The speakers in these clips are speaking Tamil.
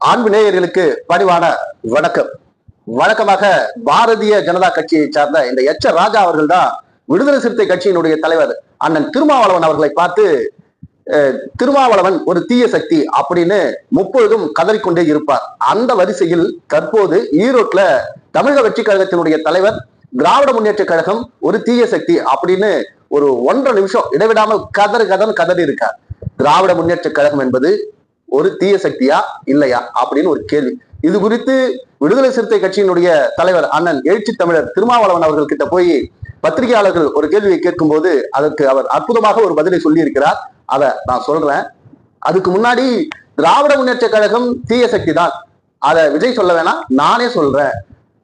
ஆண்பு நேயர்களுக்கு பணிவான வணக்கம். வழக்கமாக பாரதிய ஜனதா கட்சியை சார்ந்த இந்த எச்ச ராஜா அவர்கள் தான் விடுதலை சிறுத்தை கட்சியினுடைய தலைவர். அண்ணன் திருமாவளவன் அவர்களை பார்த்து அஹ், திருமாவளவன் ஒரு தீய சக்தி அப்படின்னு முப்பொழுதும் கதறிக்கொண்டே இருப்பார். அந்த வரிசையில் தற்போது ஈரோட்ல தமிழக வெற்றி கழகத்தினுடைய தலைவர் திராவிட முன்னேற்ற கழகம் ஒரு தீய சக்தி அப்படின்னு ஒரு ஒன்றரை நிமிஷம் இடைவிடாமல் கதறு கதன் கதறி இருக்கார். திராவிட முன்னேற்ற கழகம் என்பது ஒரு தீய சக்தியா இல்லையா அப்படின்னு ஒரு கேள்வி. இது குறித்து விடுதலை சிறுத்தை கட்சியினுடைய தலைவர் அண்ணன் எழுச்சி தமிழர் திருமாவளவன் அவர்கள் கிட்ட போய் பத்திரிகையாளர்கள் ஒரு கேள்வியை கேட்கும் போது அதற்கு அவர் அற்புதமாக ஒரு பதிலை சொல்லி இருக்கிறார் அதை நான் சொல்றேன். அதுக்கு முன்னாடி திராவிட முன்னேற்ற கழகம் தீய சக்தி தான். அதை விஜய் சொல்ல வேணாம் நானே சொல்றேன்.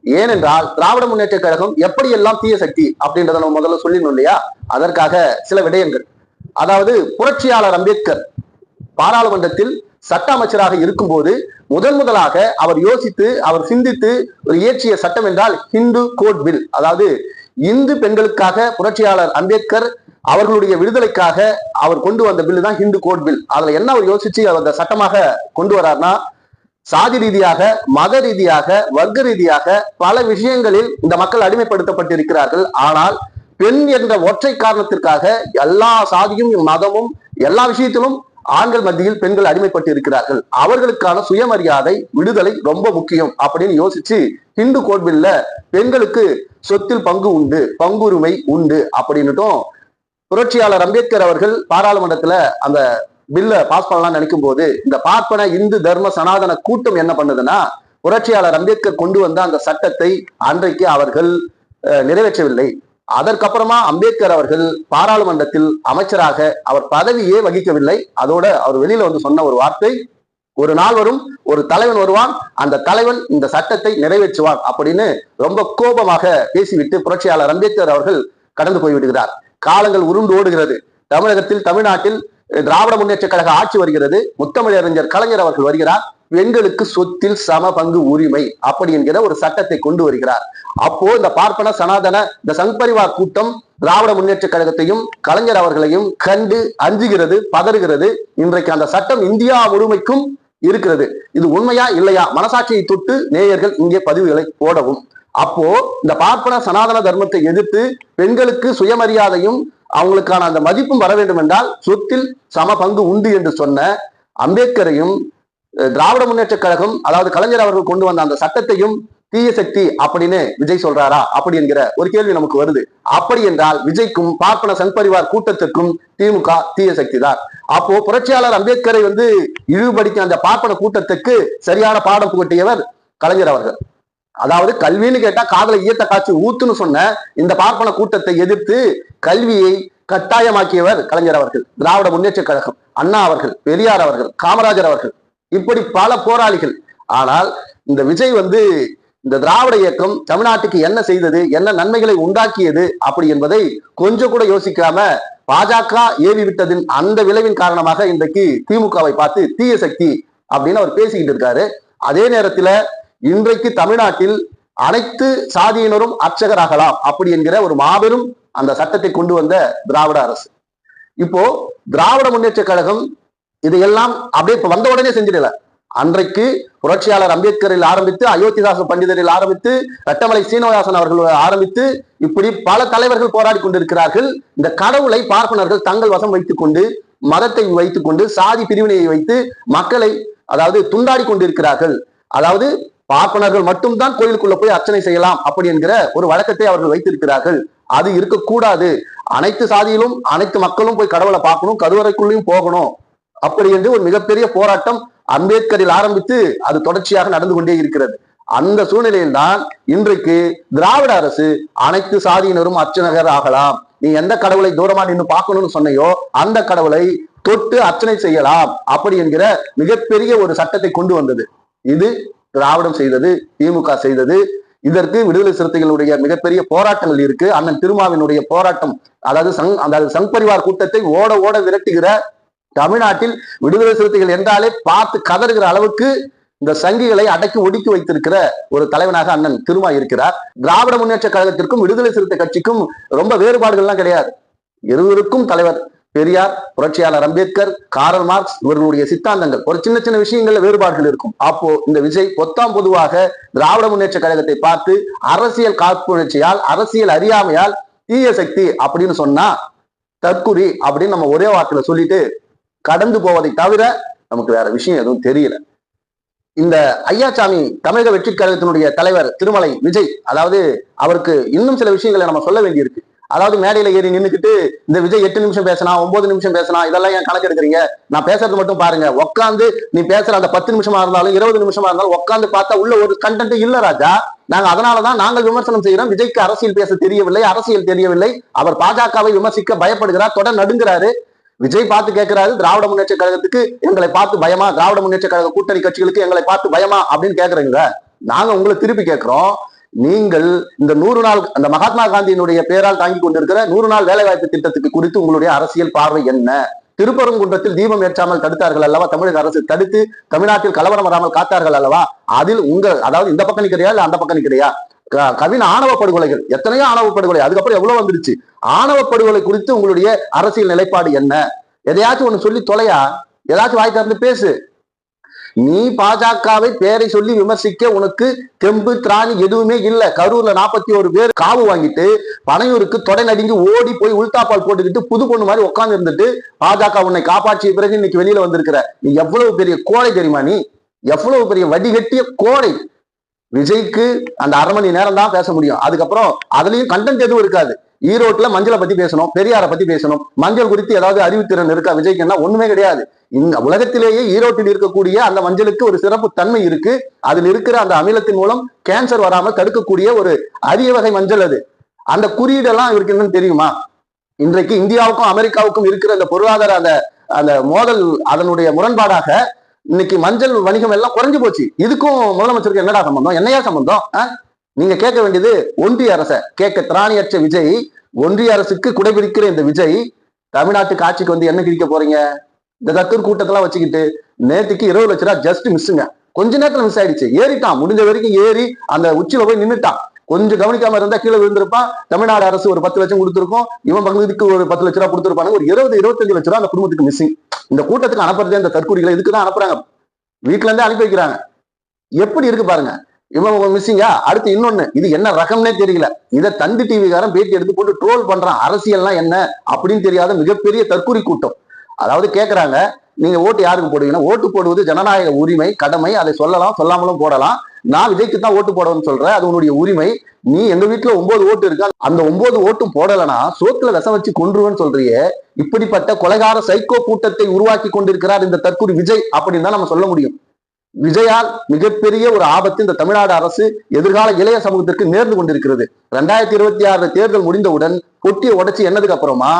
ஏனென்றால் திராவிட முன்னேற்ற கழகம் எப்படி எல்லாம் தீய சக்தி அப்படின்றத நம்ம முதல்ல சொல்லிடணும் இல்லையா? அதற்காக சில விடயங்கள். அதாவது புரட்சியாளர் அம்பேத்கர். பாராளுமன்றத்தில் சட்ட அமைச்சராக இருக்கும்போது முதன் முதலாக அவர் யோசித்து அவர் சிந்தித்து ஒரு இயற்றிய சட்டம் என்றால் ஹிந்து கோட் பில். அதாவது இந்து பெண்களுக்காக புரட்சியாளர் அம்பேத்கர் அவர்களுடைய விடுதலைக்காக அவர் கொண்டு வந்த பில்லு தான் ஹிந்து கோட் பில். அதுல என்ன அவர் யோசிச்சு அவர் அந்த சட்டமாக கொண்டு வரார்னா சாதி ரீதியாக மத ரீதியாக வர்க்க ரீதியாக பல விஷயங்களில் இந்த மக்கள் அடிமைப்படுத்தப்பட்டிருக்கிறார்கள். ஆனால் பெண் என்ற ஒற்றை காரணத்திற்காக எல்லா சாதியும் மதமும் எல்லா விஷயத்திலும் ஆண்கள் மத்தியில் பெண்கள் அடிமைப்பட்டு இருக்கிறார்கள். அவர்களுக்கான சுயமரியாதை விடுதலை ரொம்ப முக்கியம் அப்படின்னு யோசிச்சு ஹிந்து கோட்பில்ல பெண்களுக்கு சொத்தில் பங்கு உண்டு பங்குரிமை உண்டு அப்படின்னுட்டும் புரட்சியாளர் அம்பேத்கர் அவர்கள் பாராளுமன்றத்துல அந்த பில்ல பாஸ் பண்ணலாம்னு நினைக்கும் போது இந்த பார்ப்பன இந்து தர்ம சனாதன கூட்டம் என்ன பண்ணுதுன்னா புரட்சியாளர் அம்பேத்கர் கொண்டு வந்த அந்த சட்டத்தை அன்றைக்கு அவர்கள் அஹ், நிறைவேற்றவில்லை. அதற்கப்புறமா அம்பேத்கர் அவர்கள் பாராளுமன்றத்தில் அமைச்சராக அவர் பதவியே வகிக்கவில்லை. அதோட அவர் வெளியில வந்து சொன்ன ஒரு வார்த்தை ஒரு நாள் வரும் ஒரு தலைவன் வருவான் அந்த தலைவன் இந்த சட்டத்தை நிறைவேற்றுவான் அப்படின்னு ரொம்ப கோபமாக பேசிவிட்டு புரட்சியாளர் அம்பேத்கர் அவர்கள் கடந்து போய்விடுகிறார் காலங்கள் உருண்டு ஓடுகிறது. தமிழகத்தில் தமிழ்நாட்டில் திராவிட முன்னேற்ற கழக ஆட்சி வருகிறது. முத்தமிழறிஞர் கலைஞர் அவர்கள் வருகிறார். பெண்களுக்கு சொத்தில் சம பங்கு உரிமை அப்படி என்கிற ஒரு சட்டத்தை கொண்டு வருகிறார். அப்போ இந்த பார்ப்பன சனாதன இந்த சங்பரிவார் கூட்டம் திராவிட முன்னேற்ற கழகத்தையும் கலைஞர் அவர்களையும் கண்டு அஞ்சுகிறது பதறுகிறது. இன்றைக்கு அந்த சட்டம் இந்தியா முழுமைக்கும் இருக்கிறது. இது உண்மையா இல்லையா? மனசாட்சியை தொட்டு நேயர்கள் இங்கே பதிவுகளை போடவும். அப்போ இந்த பார்ப்பன சனாதன தர்மத்தை எதிர்த்து பெண்களுக்கு சுயமரியாதையும் அவங்களுக்கான அந்த மதிப்பும் வர வேண்டும் என்றால் சொத்தில் சம பங்கு உண்டு என்று சொன்ன அம்பேத்கரையும் திராவிட முன்னேற்ற கழகம் அதாவது கலைஞர் அவர்கள் கொண்டு வந்த அந்த சட்டத்தையும் தீய சக்தி அப்படின்னு விஜய் சொல்றாரா? அப்படி என்கிற ஒரு கேள்வி நமக்கு வருது. அப்படி என்றால் விஜய்க்கும் பார்ப்பன சங்பரிவார் கூட்டத்திற்கும் திமுக தீய சக்தி தான். அப்போ புரட்சியாளர் அம்பேத்கரை வந்து இழிவுபடுத்திய அந்த பார்ப்பன கூட்டத்துக்கு சரியான பாடம் புகட்டியவர் கலைஞர் அவர்கள். அதாவது கல்வின்னு கேட்டா காதல ஈர்த்த காட்சி ஊத்துன்னு சொன்ன இந்த பார்ப்பன கூட்டத்தை எதிர்த்து கல்வியை கட்டாயமாக்கியவர் கலைஞர் அவர்கள் திராவிட முன்னேற்ற கழகம். அண்ணா அவர்கள் பெரியார் அவர்கள் காமராஜர் அவர்கள். இப்படி பல போராளிகள். ஆனால் இந்த விஜய் வந்து இந்த திராவிட இயக்கம் தமிழ்நாட்டுக்கு என்ன செய்தது என்ன நன்மைகளை உண்டாக்கியது அப்படி என்பதை கொஞ்சம் கூட யோசிக்காம பாஜக ஏவி விட்டதின் அந்த விளைவின் காரணமாக இன்றைக்கு திமுகவை பார்த்து தீய சக்தி அப்படின்னு அவர் பேசிக்கிட்டு இருக்காரு. அதே நேரத்துல இன்றைக்கு தமிழ்நாட்டில் அனைத்து சாதியினரும் அர்ச்சகராகலாம் அப்படி என்கிற ஒரு மாபெரும் அந்த சட்டத்தை கொண்டு வந்த திராவிட அரசு. இப்போ திராவிட முன்னேற்ற கழகம் இதையெல்லாம் அப்படியே இப்ப வந்த உடனே செஞ்சிடல. அன்றைக்கு புரட்சியாளர் அம்பேத்கரில் ஆரம்பித்து அயோத்திதாச பண்டிதரில் ஆரம்பித்து ரட்டமலை சீனிவாசன் அவர்கள் ஆரம்பித்து இப்படி பல தலைவர்கள் போராடி கொண்டிருக்கிறார்கள். இந்த கடவுளை பார்ப்பனர்கள் தங்கள் வசம் வைத்துக் கொண்டு மதத்தை வைத்துக் கொண்டு சாதி பிரிவினையை வைத்து மக்களை அதாவது துண்டாடி கொண்டிருக்கிறார்கள். அதாவது பார்ப்பனர்கள் மட்டும்தான் கோயிலுக்குள்ள போய் அர்ச்சனை செய்யலாம் அப்படி என்கிற ஒரு வழக்கத்தை அவர்கள் வைத்திருக்கிறார்கள். அது இருக்கக்கூடாது. அனைத்து சாதியிலும் அனைத்து மக்களும் போய் கடவுளை பார்க்கணும் கருவறைக்குள்ளேயும் போகணும். அப்படி என்று ஒரு மிகப்பெரிய போராட்டம் அம்பேத்கரில் ஆரம்பித்து அது தொடர்ச்சியாக நடந்து கொண்டே இருக்கிறது. அந்த சூழ்நிலையில்தான் இன்றைக்கு திராவிட அரசு அனைத்து சாதியினரும் அர்ச்சனகர் ஆகலாம். நீ எந்த கடவுளை தூரமா நின்று பார்க்கணும்னு சொன்னையோ அந்த கடவுளை தொட்டு அர்ச்சனை செய்யலாம். அப்படி என்கிற மிகப்பெரிய ஒரு சட்டத்தை கொண்டு வந்தது. இது திராவிடம் செய்தது திமுக செய்தது. இதற்கு விடுதலை சிறுத்தைகளுடைய மிகப்பெரிய போராட்டங்கள் இருக்கு. அண்ணன் திருமாவினுடைய போராட்டம் அதாவது சங் அதாவது சங் பரிவார் கூட்டத்தை ஓட ஓட விரட்டுகிற தமிழ்நாட்டில் விடுதலை சிறுத்தைகள் என்றாலே பார்த்து கதறுகிற அளவுக்கு இந்த சங்கிகளை அடக்கி ஒடுக்கி வைத்திருக்கிற ஒரு தலைவனாக அண்ணன் திருமா இருக்கிறார். திராவிட முன்னேற்ற கழகத்திற்கும் விடுதலை சிறுத்தை கட்சிக்கும் ரொம்ப வேறுபாடுகள்லாம் கிடையாது. இருவருக்கும் தலைவர் பெரியார் புரட்சியாளர் அம்பேத்கர் காரல் மார்க்ஸ் இவர்களுடைய சித்தாந்தங்கள். ஒரு சின்ன சின்ன விஷயங்கள்ல வேறுபாடுகள் இருக்கும். அப்போ இந்த விஜய் பொத்தாம் பொதுவாக திராவிட முன்னேற்ற கழகத்தை பார்த்து அரசியல் காப்புணர்ச்சியால் அரசியல் அறியாமையால் தீய சக்தி அப்படின்னு சொன்னா தற்குறி அப்படின்னு நம்ம ஒரே வார்த்தையில சொல்லிட்டு கடந்து போவதை தவிர நமக்கு வேற விஷயம் எதுவும் தெரியல. இந்த ஐயாசாமி தமிழக வெற்றி கழகத்தினுடைய தலைவர் திருமலை விஜய் அதாவது அவருக்கு இன்னும் சில விஷயங்களை நம்ம சொல்ல வேண்டியிருக்கு. அதாவது மேடையில ஏறி நின்றுக்கிட்டு இந்த விஜய் எட்டு நிமிஷம் பேசினா ஒன்பது நிமிஷம் பேசினா இதெல்லாம் ஏன் கணக்கு எடுக்கிறீங்க நான் பேசுறது மட்டும் பாருங்க. உட்காந்து நீ பேசுற அந்த பத்து நிமிஷமா இருந்தாலும் இருபது நிமிஷமா இருந்தாலும் உட்காந்து பார்த்தா உள்ள ஒரு கண்டென்ட் இல்ல ராஜா. நாங்க அதனாலதான் நாங்கள் விமர்சனம் செய்கிறோம் விஜய்க்கு அரசியல் பேச தெரியவில்லை அரசியல் தெரியவில்லை. அவர் பாஜகவை விமர்சிக்க பயப்படுகிறார் தொடர் நடுங்கிறாரு. விஜய் பார்த்து கேட்கிறாரு திராவிட முன்னேற்ற கழகத்துக்கு எங்களை பார்த்து பயமா? திராவிட முன்னேற்ற கழக கூட்டணி கட்சிகளுக்கு எங்களை பார்த்து பயமா? அப்படின்னு கேக்குறீங்க நாங்க உங்களை திருப்பி கேட்கிறோம். நீங்கள் இந்த நூறு நாள் அந்த மகாத்மா காந்தியினுடைய பெயரால் தாங்கி கொண்டிருக்கிற நூறு நாள் வேலைவாய்ப்பு திட்டத்துக்கு குறித்து உங்களுடைய அரசியல் பார்வை என்ன? திருப்பரங்குன்றத்தில் தீபம் ஏற்றாமல் தடுத்தார்கள் அல்லவா? தமிழக அரசு தடுத்து தமிழ்நாட்டில் கலவரம் வராமல் காத்தார்கள் அல்லவா? அதில் உங்கள் அதாவது இந்த பக்கம் நிக்கிறியா இல்ல அந்த பக்கம் நிக்கிறியா? கவின் ஆணவ படுகொலைகள் எத்தனையோ ஆணவ படுகொலை அதுக்கப்புறம் எவ்வளவு வந்துருச்சு ஆணவ படுகொலை குறித்து உங்களுடைய அரசியல் நிலைப்பாடு என்ன? எதையாச்சும் ஒண்ணு சொல்லி தொலையா? ஏதாச்சும் வாய் திறந்து பேசு. நீ பாஜகவை பேரை சொல்லி விமர்சிக்க உனக்கு தெம்பு திராணி எதுவுமே இல்ல. கரூர்ல நாற்பத்தி ஒரு பேர் காவு வாங்கிட்டு பனையூருக்கு தொடை நடுங்கி ஓடி போய் உள்தாப்பால் போட்டுக்கிட்டு புது பொண்ணு மாதிரி உட்காந்து இருந்துட்டு பாஜக உன்னை காப்பாற்றிய பிறகு இன்னைக்கு வெளியில வந்திருக்கிற. நீ எவ்வளவு பெரிய கோழை தெரியுமா நீ? எவ்வளவு பெரிய வடிகட்டிய கோழை? விஜய்க்கு அந்த அரை மணி நேரம் தான் பேச முடியும். அதுக்கப்புறம் அதுலயும் கண்டென்ட் எதுவும் இருக்காது. ஈரோட்ல மஞ்சளை பத்தி பேசணும் பெரியாரை பத்தி பேசணும் மஞ்சள் குறித்து ஏதாவது அறிவுத்திறன் இருக்கா? விஜய்க்கு என்ன? ஒண்ணுமே கிடையாது. இந்த உலகத்திலேயே ஈரோட்டில் இருக்கக்கூடிய அந்த மஞ்சளுக்கு ஒரு சிறப்பு தன்மை இருக்கு. அதில் இருக்கிற அந்த அமிலத்தின் மூலம் கேன்சர் வராமல் தடுக்கக்கூடிய ஒரு அரிய வகை மஞ்சள் அது. அந்த குறியீடெல்லாம் இவருக்கு என்னன்னு தெரியுமா? இன்றைக்கு இந்தியாவுக்கும் அமெரிக்காவுக்கும் இருக்கிற அந்த பொருளாதார அந்த அந்த மோதல் அதனுடைய முரண்பாடாக இன்னைக்கு மஞ்சள் வணிகம் எல்லாம் குறைஞ்சு போச்சு. இதுக்கும் முதலமைச்சருக்கு என்னடா சம்பந்தம்? என்னையா சம்பந்தம்? ஆ? நீங்க கேட்க வேண்டியது ஒன்றிய அரச. கேட்க திராணியற்ற விஜய் ஒன்றிய அரசுக்கு குடைபிடிக்கிற இந்த விஜய் தமிழ்நாட்டுக்கு ஆட்சிக்கு வந்து என்ன கிழிக்க போறீங்க? இந்த தத்தூர் கூட்டத்தெல்லாம் வச்சுக்கிட்டு நேற்றுக்கு இருபது லட்ச ரூபா ஜஸ்ட் மிஸ்ஸுங்க கொஞ்ச நேரத்துல மிஸ் ஆயிடுச்சு. ஏறிட்டான். முடிஞ்ச வரைக்கும் ஏறி அந்த உச்சியில போய் நின்றுட்டான் கொஞ்சம் கவனிக்காம இருந்தா கீழே விழுந்திருப்பான். தமிழ்நாடு அரசு ஒரு பத்து லட்சம் கொடுத்துருக்கோம். இவன் பகுதிக்கு ஒரு பத்து லட்ச ரூபா கொடுத்துருப்பாங்க ஒரு இருபது இருபத்தஞ்சு லட்ச ரூபா அந்த குடும்பத்துக்கு மிஸ்ஸிங் இந்த கூட்டத்துக்கு அனுப்புறதே இந்த தற்கொலைகளை இதுக்கு தான் அனுப்புறாங்க. வீட்டுல இருந்தே அனுப்பி வைக்கிறாங்க. எப்படி இருக்கு பாருங்க. இவன் மிஸ்ஸிங்கா அடுத்து இன்னொன்னு. இது என்ன ரகம்னே தெரியல. இதை தந்தி டிவிக்காரன் பேட்டி எடுத்து போட்டு ட்ரோல் பண்றான். அரசியல்லாம் என்ன? அப்படின்னு தெரியாத மிகப்பெரிய தற்கொலை கூட்டம். அதாவது கேக்குறாங்க. நீங்க ஓட்டு யாருக்கு போடுவீங்கன்னா ஓட்டு போடுவது ஜனநாயக உரிமை கடமை. அதை சொல்லலாம் சொல்லாமலும் போடலாம். நான் விஜய்க்கு தான் ஓட்டு போடணும்னு சொல்றேன். அது உன்னுடைய உரிமை. நீ எங்க வீட்டுல ஒன்பது ஓட்டு இருக்கு. அந்த ஒன்பது ஓட்டும் போடலைன்னா சோத்துல விஷம் வச்சு கொன்றுவேன்னு சொல்றியே. இப்படிப்பட்ட கொலைகார சைக்கோ கூட்டத்தை உருவாக்கி கொண்டிருக்கிறார் இந்த தற்கொலை விஜய் அப்படின்னு தான் நம்ம சொல்ல முடியும். விஜயால் மிகப்பெரிய ஒரு ஆபத்து இந்த தமிழ்நாடு அரசு எதிர்கால இளைய சமூகத்திற்கு நேர்ந்து கொண்டிருக்கிறது. ரெண்டாயிரத்தி இருபத்தி ஆறு தேர்தல் முடிந்தவுடன் பொட்டியை உடைச்சு என்னதுக்கு அப்புறமா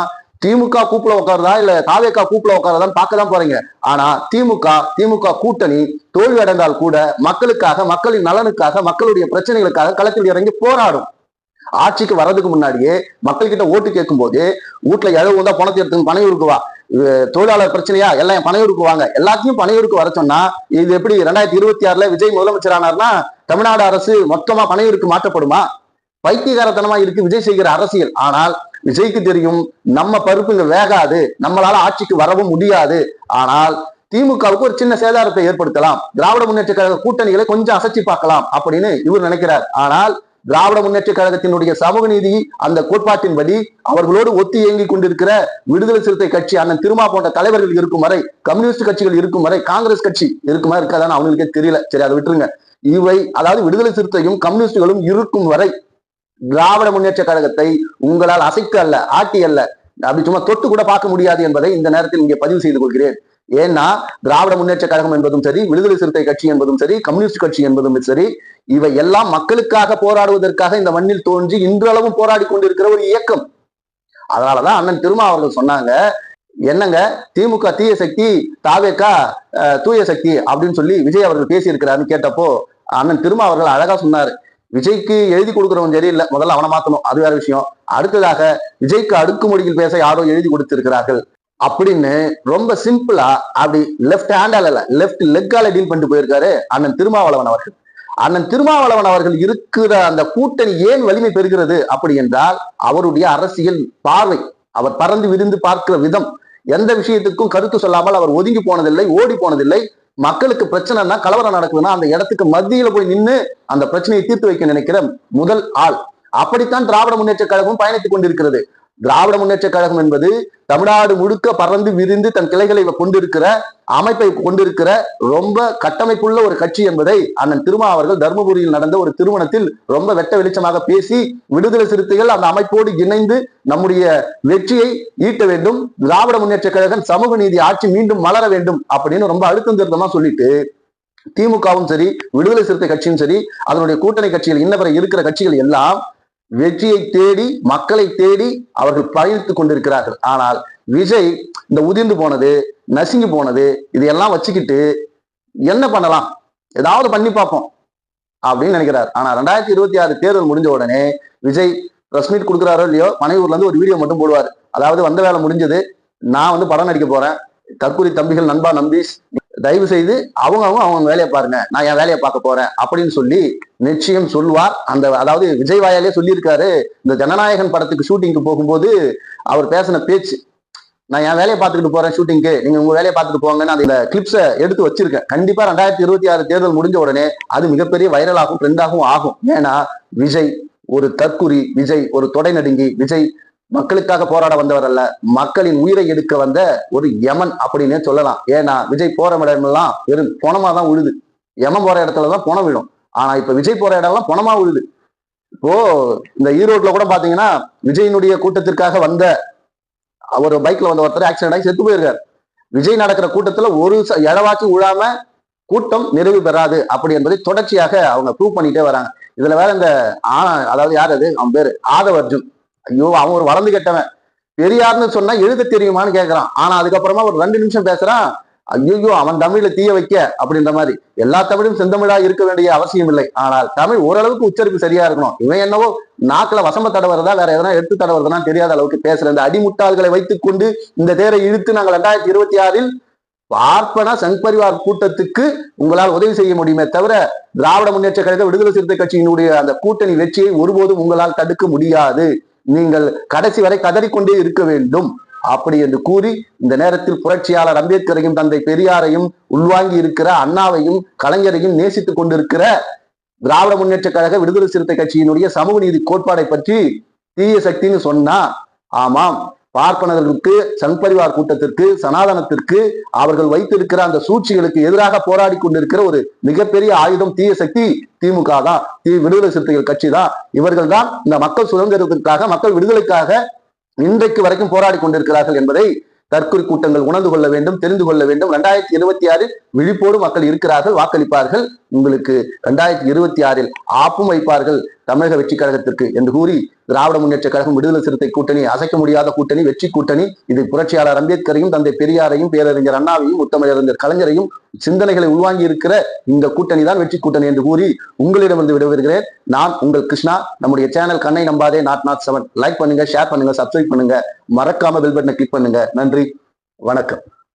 திமுக கூப்பில் உட்காருதா இல்ல தாவேக்கா கூப்பில் உட்காருதான்னு பார்க்க தான் போறீங்க. ஆனா திமுக திமுக கூட்டணி தோல்வி அடைந்தால் கூட மக்களுக்காக மக்களின் நலனுக்காக மக்களுடைய பிரச்சனைகளுக்காக களத்தில் இறங்கி போராடும். ஆட்சிக்கு வர்றதுக்கு முன்னாடியே மக்கள் கிட்ட ஓட்டு கேட்கும் போது வீட்டுல எழவு தான் பணத்தை எடுத்து பணம் இருக்குவா தொழிலாளர் பிரச்சனையா? எல்லாம் பணம் இருக்குவாங்க எல்லாத்தையும் எல்லாத்தையும் இருக்கு வர சொன்னா இது எப்படி ரெண்டாயிரத்தி இருபத்தி ஆறுல விஜய் முதலமைச்சர் ஆனார்னா தமிழ்நாடு அரசு மொத்தமா பனையூருக்கு மாற்றப்படுமா? பைத்தியகாரத்தனமா இருக்கு விஜய் செய்கிற அரசியல். ஆனால் விஜய்க்கு தெரியும். நம்ம பருப்பு வேகாது. நம்மளால ஆட்சிக்கு வரவும் முடியாது. ஆனால் திமுகவுக்கு ஒரு சின்ன சேதாரத்தை ஏற்படுத்தலாம். திராவிட முன்னேற்ற கழக கூட்டணிகளை கொஞ்சம் அசைச்சு பார்க்கலாம் அப்படின்னு இவர் நினைக்கிறார். ஆனால் திராவிட முன்னேற்ற கழகத்தினுடைய சமூக நீதி அந்த கோட்பாட்டின்படி அவர்களோடு ஒத்தி இயங்கிக் கொண்டிருக்கிற விடுதலை சிறுத்தை கட்சி அண்ணன் திருமா போன்ற தலைவர்கள் இருக்கும் வரை கம்யூனிஸ்ட் கட்சிகள் இருக்கும் வரை காங்கிரஸ் கட்சி இருக்குமா இருக்காதான்னு அவங்களுக்கே தெரியல. சரி அதை விட்டுருங்க. இவை அதாவது விடுதலை சிறுத்தையும் கம்யூனிஸ்டுகளும் இருக்கும் வரை திராவிட முன்னேற்ற கழகத்தை உங்களால் அசைக்க அல்ல ஆட்டி அல்ல. அப்படி சும்மா தொட்டு கூட பார்க்க முடியாது என்பதை இந்த நேரத்தில் இங்கே பதிவு செய்து கொள்கிறேன். ஏன்னா திராவிட முன்னேற்ற கழகம் என்பதும் சரி விடுதலை சிறுத்தை கட்சி என்பதும் சரி கம்யூனிஸ்ட் கட்சி என்பதும் சரி இவை எல்லாம் மக்களுக்காக போராடுவதற்காக இந்த மண்ணில் தோன்றி இன்றளவும் போராடி கொண்டிருக்கிற ஒரு இயக்கம். அதனாலதான் அண்ணன் திருமா அவர்கள் சொன்னாங்க என்னங்க திமுக தீய சக்தி தாவேக்கா தூய சக்தி அப்படின்னு சொல்லி விஜய் அவர்கள் பேசியிருக்கிறாருன்னு கேட்டப்போ அண்ணன் திருமா அவர்கள் அழகா சொன்னாரு. விஜய்க்கு எழுதி கொடுக்குறவன் சரியில்லை முதல்ல அவனை மாத்தணும். அது வேற விஷயம். அடுத்ததாக விஜய்க்கு அடுக்குமொழியில் பேச யாரோ எழுதி கொடுத்திருக்கிறார்கள் அப்படின்னு ரொம்ப சிம்பிளா அப்படி லெஃப்ட் ஹேண்டால இல்ல லெஃப்ட் லெக்கால டீல் பண்ணிட்டு போயிருக்காரு அண்ணன் திருமாவளவன் அவர்கள். அண்ணன் திருமாவளவன் அவர்கள் இருக்கிற அந்த கூட்டணி ஏன் வலிமை பெறுகிறது அப்படி என்றால் அவருடைய அரசியல் பார்வை அவர் பறந்து விரிந்து பார்க்கிற விதம் எந்த விஷயத்துக்கும் கருத்து சொல்லாமல் அவர் ஒதுங்கி போனதில்லை ஓடி போனதில்லை மக்களுக்கு பிரச்சனைனா கலவரம் நடக்குதுன்னா அந்த இடத்துக்கு மத்தியில போய் நின்னு அந்த பிரச்சனையை தீர்த்து வைக்க நினைக்கிற முதல் ஆள். அப்படித்தான் திராவிட முன்னேற்ற கழகம் பயணித்துக் கொண்டிருக்கிறது. திராவிட முன்னேற்ற கழகம் என்பது தமிழ்நாடு முழுக்க பறந்து விரிந்து தன் கிளைகளை கொண்டிருக்கிற அமைப்பை கொண்டிருக்கிற ரொம்ப கட்டமைப்புள்ள ஒரு கட்சி என்பதை அண்ணன் திருமா அவர்கள் தருமபுரியில் நடந்த ஒரு திருமணத்தில் ரொம்ப வெட்ட வெளிச்சமாக பேசி விடுதலை சிறுத்தைகள் அந்த அமைப்போடு இணைந்து நம்முடைய வெற்றியை ஈட்ட வேண்டும் திராவிட முன்னேற்ற கழகம் சமூக நீதி ஆட்சி மீண்டும் மலர வேண்டும் அப்படின்னு ரொம்ப அழுத்தம் திருத்தமா சொல்லிட்டு திமுகவும் சரி விடுதலை சிறுத்தை கட்சியும் சரி அதனுடைய கூட்டணி கட்சிகள் இன்னவரை இருக்கிற கட்சிகள் எல்லாம் வெற்றியை தேடி மக்களை தேடி அவர்கள் பயணித்துக் கொண்டிருக்கிறார்கள். ஆனால் விஜய் இந்த உதிர்ந்து போனது நசுங்கி போனது இதையெல்லாம் வச்சுக்கிட்டு என்ன பண்ணலாம்? ஏதாவது பண்ணி பார்ப்போம் அப்படின்னு நினைக்கிறார். ஆனா ரெண்டாயிரத்தி இருபத்தி ஆறு தேர்தல் முடிஞ்ச உடனே விஜய் பிரஸ் மீட் கொடுக்குறாரோ இல்லையோ மனைவூர்ல இருந்து ஒரு வீடியோ மட்டும் போடுவார். அதாவது வந்த வேலை முடிஞ்சது நான் வந்து படம் நடிக்க போறேன். தற்கொலை தம்பிகள் நண்பா நம்பீஷ் தயவு செய்து அவங்க அவங்க அவங்க வேலையை பாருங்க. நான் என் வேலையை பார்க்க போறேன் அப்படின்னு சொல்லி நிச்சயம் சொல்லுவார். அந்த அதாவது விஜய் வாயாலே சொல்லியிருக்காரு. இந்த ஜனநாயகன் படத்துக்கு ஷூட்டிங்க்கு போகும்போது அவர் பேசின பேச்சு நான் என் வேலையை பார்த்துக்கிட்டு போறேன் ஷூட்டிங்க்கு நீங்க உங்க வேலையை பார்த்துட்டு போங்கன்னு அந்த கிளிப்ஸை எடுத்து வச்சிருக்கேன். கண்டிப்பா ரெண்டாயிரத்தி இருபத்தி ஆறு தேர்தல் முடிஞ்ச உடனே அது மிகப்பெரிய வைரலாகும் ட்ரெண்டாகவும் ஆகும். ஏன்னா விஜய் ஒரு தற்குறி விஜய் ஒரு தொடை நடுங்கி விஜய் மக்களுக்காக போராட வந்தவர் அல்ல மக்களின் உயிரை எடுக்க வந்த ஒரு யமன் அப்படின்னே சொல்லலாம். ஏன்னா விஜய் போற இடமெல்லாம் வெறும் பணமா தான் உழுது. யமன் போற இடத்துலதான் பணம் விழும். ஆனா இப்ப விஜய் போற இடம்லாம் பணமா உழுது. இப்போ இந்த ஈரோட்ல கூட பாத்தீங்கன்னா விஜயினுடைய கூட்டத்திற்காக வந்த அவர் பைக்ல வந்த ஒருத்தர் ஆக்சிடென்ட் ஆகி செத்து போயிருக்காரு. விஜய் நடக்கிற கூட்டத்துல ஒரு ச- விழாம கூட்டம் நிறைவு பெறாது அப்படி என்பதை தொடர்ச்சியாக அவங்க ப்ரூவ் பண்ணிட்டே வராங்க. இதுல வேற இந்த ஆ அதாவது யார் அது? அவன் பேரு. ஆதவ அர்ஜுன். ஐயோ அவன் ஒரு வளர்ந்து கெட்டவன். பெரியார்னு சொன்னா எழுத தெரியுமான்னு கேட்கறான் ஆனா அதுக்கப்புறமா ஒரு ரெண்டு நிமிஷம் பேசுறான். ஐயோ அவன் தமிழ்ல தீய வைக்க அப்படின்ற மாதிரி. எல்லா தமிழும் செந்தமிழா இருக்க வேண்டிய அவசியம் இல்லை. ஆனால் தமிழ் ஓரளவுக்கு உச்சரிப்பு சரியா இருக்கணும். இவன் என்னவோ நாக்குல வசம்ப தடவுறதா வேற எதனா எடுத்து தடவுறதுனா தெரியாத அளவுக்கு பேசுற. இந்த அடிமுட்டாள்களை வைத்துக் கொண்டு இந்த தேரை இழுத்து நாங்கள் ரெண்டாயிரத்தி இருபத்தி ஆறில் பார்ப்பன சங் பரிவார் கூட்டத்துக்கு உங்களால் உதவி செய்ய முடியுமே தவிர திராவிட முன்னேற்ற கழக விடுதலை சிறுத்தை கட்சியினுடைய அந்த கூட்டணி வெற்றியை ஒருபோதும் உங்களால் தடுக்க முடியாது. நீங்கள் கடைசி வரை கதறிக்கொண்டே இருக்க வேண்டும். அப்படி என்று கூறி இந்த நேரத்தில் புரட்சியாளர் அம்பேத்கரையும் தந்தை பெரியாரையும் உள்வாங்கி இருக்கிற அண்ணாவையும் கலைஞரையும் நேசித்துக் கொண்டிருக்கிற திராவிட முன்னேற்ற கழக விடுதலை சிறுத்தை கட்சியினுடைய சமூக நீதி கோட்பாடை பற்றி தீய சக்தின்னு சொன்னா ஆமாம் பார்ப்பனர்களுக்கு சங்பரிவார் கூட்டத்திற்கு சனாதனத்திற்கு அவர்கள் வைத்திருக்கிற அந்த சூழ்ச்சிகளுக்கு எதிராக போராடி கொண்டிருக்கிற ஒரு மிகப்பெரிய ஆயுதம் தீய சக்தி திமுக தான். தீ விடுதலை சிறுத்தைகள் கட்சி தான். இவர்கள் தான் இந்த மக்கள் சுதந்திரத்திற்காக மக்கள் விடுதலைக்காக இன்றைக்கு வரைக்கும் போராடி கொண்டிருக்கிறார்கள் என்பதை தற்கொலை கூட்டங்கள் உணர்ந்து கொள்ள வேண்டும் தெரிந்து கொள்ள வேண்டும். ரெண்டாயிரத்தி இருபத்தி ஆறில் விழிப்போடு மக்கள் இருக்கிறார்கள் வாக்களிப்பார்கள். உங்களுக்கு ரெண்டாயிரத்தி இருபத்தி ஆறில் ஆப்பும் வைப்பார்கள் தமிழக வெற்றி கழகத்திற்கு என்று கூறி திராவிட முன்னேற்ற கழகம் விடுதலை சிறுத்தை கூட்டணி அசைக்க முடியாத கூட்டணி வெற்றி கூட்டணி இது புரட்சியாளர் அம்பேத்கரையும் தந்தை பெரியாரையும் பேரறிஞர் அண்ணாவையும் உத்தமிழறிஞர் கலைஞரையும் சிந்தனைகளை உள்வாங்கி இருக்கிற இந்த கூட்டணி தான் வெற்றி கூட்டணி என்று கூறி உங்களிடமிருந்து விடைபெறுகிறேன். நான் உங்கள் கிருஷ்ணா. நம்முடைய சேனல் கண்ணை நம்பாதே நாட் நாட் செவன் லைக் பண்ணுங்க ஷேர் பண்ணுங்க சப்ஸ்கிரைப் பண்ணுங்க. மறக்காம பெல் பட்டனை கிளிக் பண்ணுங்க. நன்றி. வணக்கம்.